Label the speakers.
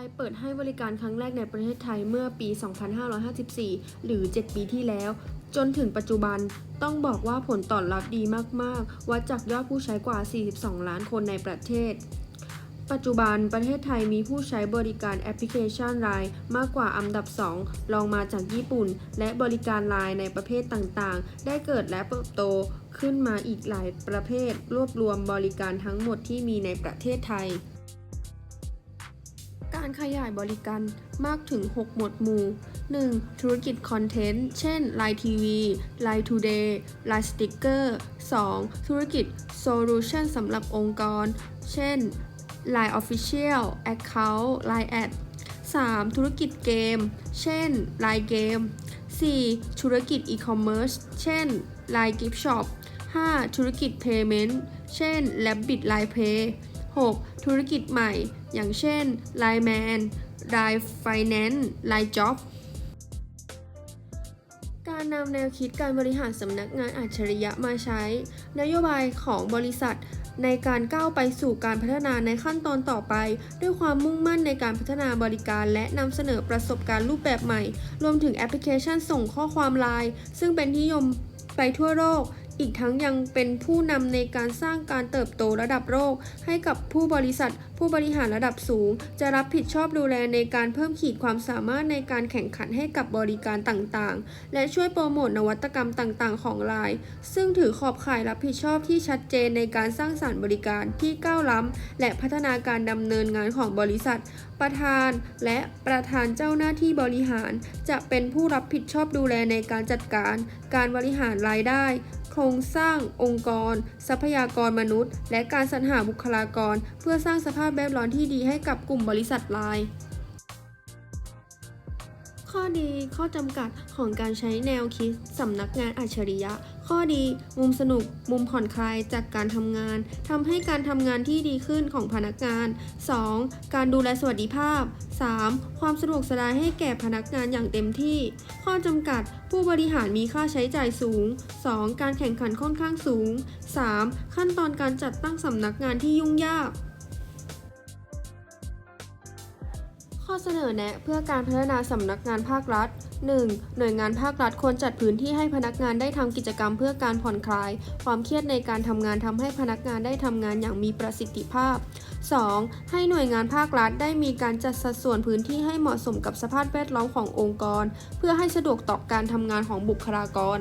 Speaker 1: น์เปิดให้บริการครั้งแรกในประเทศไทยเมื่อปี 2554 หรือ 7 ปีที่แล้ว จนถึงปัจจุบันต้องบอกว่าผลตอบรับดีมาก ๆ วัดจากยอดผู้ใช้กว่า 42 ล้านคนในประเทศ ปัจจุบันประเทศไทยมีผู้ใช้บริการแอปพลิเคชัน Line มากกว่าอันดับ 2 รองมาจากญี่ปุ่น และบริการ Line ในประเภทต่าง ๆ ได้เกิดและเติบโตขึ้นมาอีกหลายประเภท รวบรวมบริการทั้งหมดที่มีในประเทศไทย การขยายบริการมากถึง 6 หมวดหมู่ 1. ธุรกิจคอนเทนต์ เช่น Line TV Line Today Line Sticker 2. ธุรกิจโซลูชันสำหรับองค์กร เช่น Line Official Account Line Ad 3. ธุรกิจเกม เช่น Line Game 4. ธุรกิจอีคอมเมิร์ซ เช่น Line Gift Shop 5. ธุรกิจ Payment เช่น Rabbit Line Pay 6. ธุรกิจใหม่ อย่างเช่น Line Man Line Finance Line Job การนำแนวคิดการบริหารสำนักงานอัจฉริยะมาใช้ นโยบายของบริษัทในการก้าวไปสู่การพัฒนาในขั้นตอนต่อไป ด้วยความมุ่งมั่นในการพัฒนาบริการและนำเสนอประสบการณ์รูปแบบใหม่ รวมถึงแอปพลิเคชันส่งข้อความไลน์ซึ่งเป็นที่นิยมไปทั่วโลก อีกทั้งยังเป็นผู้นำในการสร้างการเติบโตระดับโลกให้กับผู้บริษัท ผู้บริหารระดับสูง จะรับผิดชอบดูแลในการเพิ่มขีดความสามารถในการแข่งขันให้กับบริการต่างๆ และช่วยโปรโมทนวัตกรรมต่างๆ ของไลน์ซึ่งถือขอบข่ายรับผิดชอบที่ชัดเจนในการสร้างสรรค์บริการที่ก้าวล้ำและพัฒนาการดำเนินงานของบริษัท ประธาน และประธานเจ้าหน้าที่บริหาร จะเป็นผู้รับผิดชอบดูแลในการจัดการ การบริหารรายได้ โครงสร้างองค์กร ทรัพยากรมนุษย์ และการสรรหาบุคลากร เพื่อสร้างสภาพแวดล้อมที่ดีให้กับกลุ่มบริษัทไลน์ ข้อดีข้อจำกัดของการใช้แนวคิดสำนักงานอัจฉริยะ ข้อดีมุมสนุก มุมผ่อนคลายจากการทำงานทำให้การทำงานที่ดีขึ้นของพนักงาน 2. การดูแลสวัสดิภาพ 3. ความสะดวกสบายให้แก่พนักงานอย่างเต็มที่ ข้อจำกัดผู้บริหารมีค่าใช้จ่ายสูง 2. การแข่งขันค่อนข้างสูง 3. ขั้นตอนการจัดตั้งสำนักงานที่ยุ่งยาก ข้อเสนอแนะเพื่อการพัฒนาสำนักงานภาครัฐ 1. หน่วยงานภาครัฐควรจัดพื้นที่ให้พนักงานได้ทำกิจกรรมเพื่อการผ่อนคลาย ความเครียดในการทำงานทำให้พนักงานได้ทำงานอย่างมีประสิทธิภาพ 2. ให้หน่วยงานภาครัฐได้มีการจัดสัดส่วนพื้นที่ให้เหมาะสมกับสภาพแวดล้อมขององค์กร เพื่อให้สะดวกต่อการทำงานของบุคลากร